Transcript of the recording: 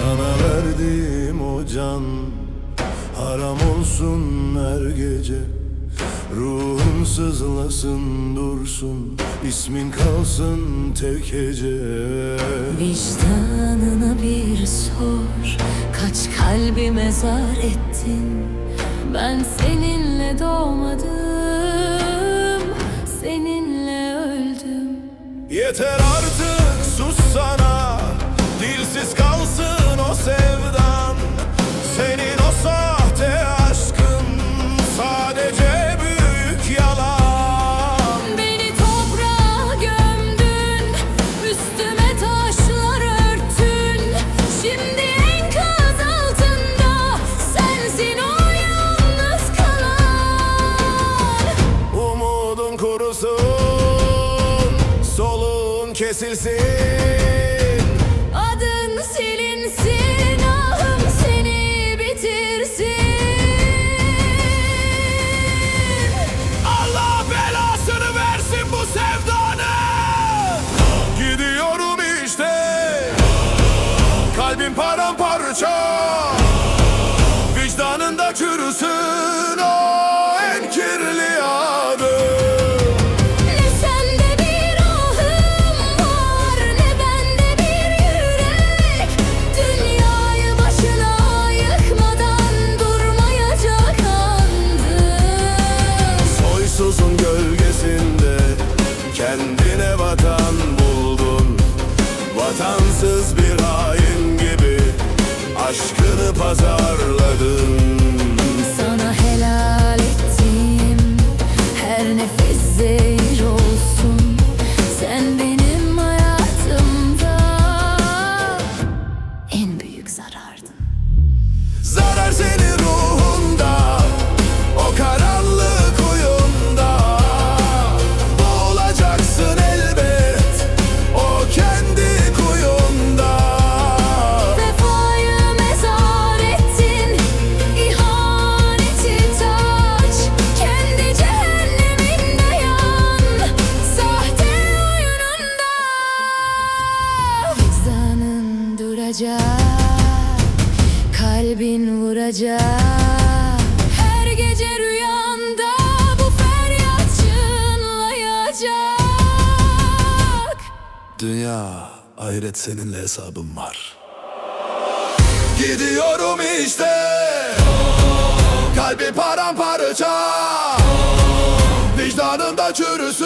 Sana verdiğim o can Haram olsun her gece. Ruhun sızlasın dursun ismin kalsın tek hece. Vicdanına bir sor Kaç kalbi mezar ettin? Ben seninle doğmadım Seninle öldüm. Yeter artık sus sana Dilsiz kalsın sevdan Senin o sahte aşkın Sadece büyük yalan. Beni toprağa gömdün Üstüme taşlar örtün. Şimdi enkaz altında Sensin o yalnız kalan. Umudun kurusun Soluğun kesilsin. Adın silinsin Kalbim paramparça aşkını Duracak Kalbin vuracak. Her gece rüyanda Bu feryat çınlayacak. Dünya ahiret seninle hesabım var. Gidiyorum işte. Kalbi paramparça. Vicdanında çürüsün